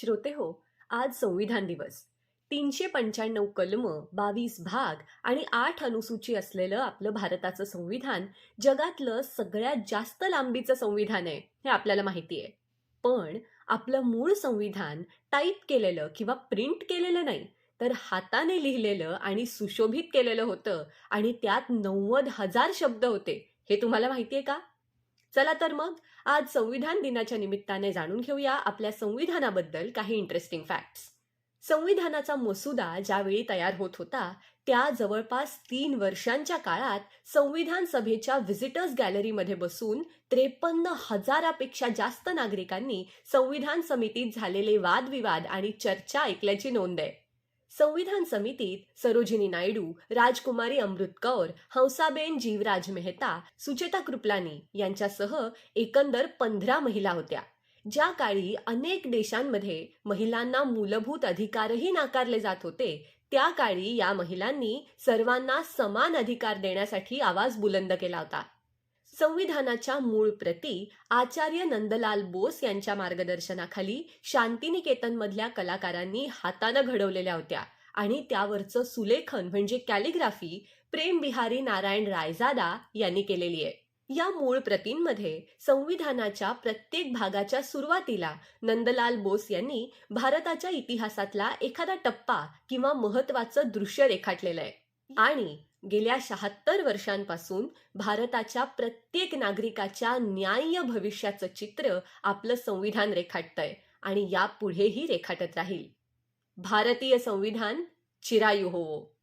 श्रोते हो आज संविधान दिवस. तीनशे पंच्याण्णव कलम बावीस भाग आणि आठ अनुसूची असलेलं आपलं भारताचं संविधान जगातलं सगळ्यात जास्त लांबीचं संविधान आहे हे आपल्याला माहिती आहे. पण आपलं मूळ संविधान टाईप केलेलं किंवा प्रिंट केलेलं नाही तर हाताने लिहिलेलं आणि सुशोभित केलेलं होतं आणि त्यात नव्वद हजार शब्द होते हे तुम्हाला माहिती आहे का? चला तर मग आज संविधान दिनाच्या निमित्ताने जाणून घेऊया आपल्या संविधानाबद्दल काही इंटरेस्टिंग फॅक्ट्स संविधानाचा मसुदा ज्यावेळी तयार होत होता त्या जवळपास तीन वर्षांच्या काळात संविधान सभेच्या व्हिजिटर्स गॅलरीमध्ये बसून त्रेपन्न हजारापेक्षा जास्त नागरिकांनी संविधान समितीत झालेले वादविवाद आणि चर्चा ऐकल्याची नोंद आहे. संविधान समितीत सरोजिनी नायडू राजकुमारी अमृत कौर हंसाबेन जीवराज मेहता सुचेता कृपलानी यांच्यासह एकंदर पंधरा महिला होत्या. ज्या काळी अनेक देशांमध्ये महिलांना मूलभूत अधिकारही नाकारले जात होते त्या काळी या महिलांनी सर्वांना समान अधिकार देण्यासाठी आवाज बुलंद केला होता. संविधानाच्या मूळ प्रती आचार्य नंदलाल बोस यांच्या मार्गदर्शनाखाली शांतिनिकेतनमधल्या कलाकारांनी हातानं घडवलेल्या होत्या. आणि त्यावरचं सुलेखन म्हणजे कॅलिग्राफी प्रेमबिहारी नारायण रायजादा यांनी केलेली आहे. या मूळ प्रतींमध्ये संविधानाच्या प्रत्येक भागाच्या सुरुवातीला नंदलाल बोस यांनी भारताच्या इतिहासातला एखादा टप्पा किंवा महत्वाचं दृश्य रेखाटलेलं आहे. आणि गेल्या शहात्तर वर्षांपासून भारताच्या प्रत्येक नागरिकाच्या न्याय्य भविष्याचं चित्र आपलं संविधान रेखाटतंय आणि यापुढेही रेखाटत राहील. भारतीय संविधान चिरायू होवो.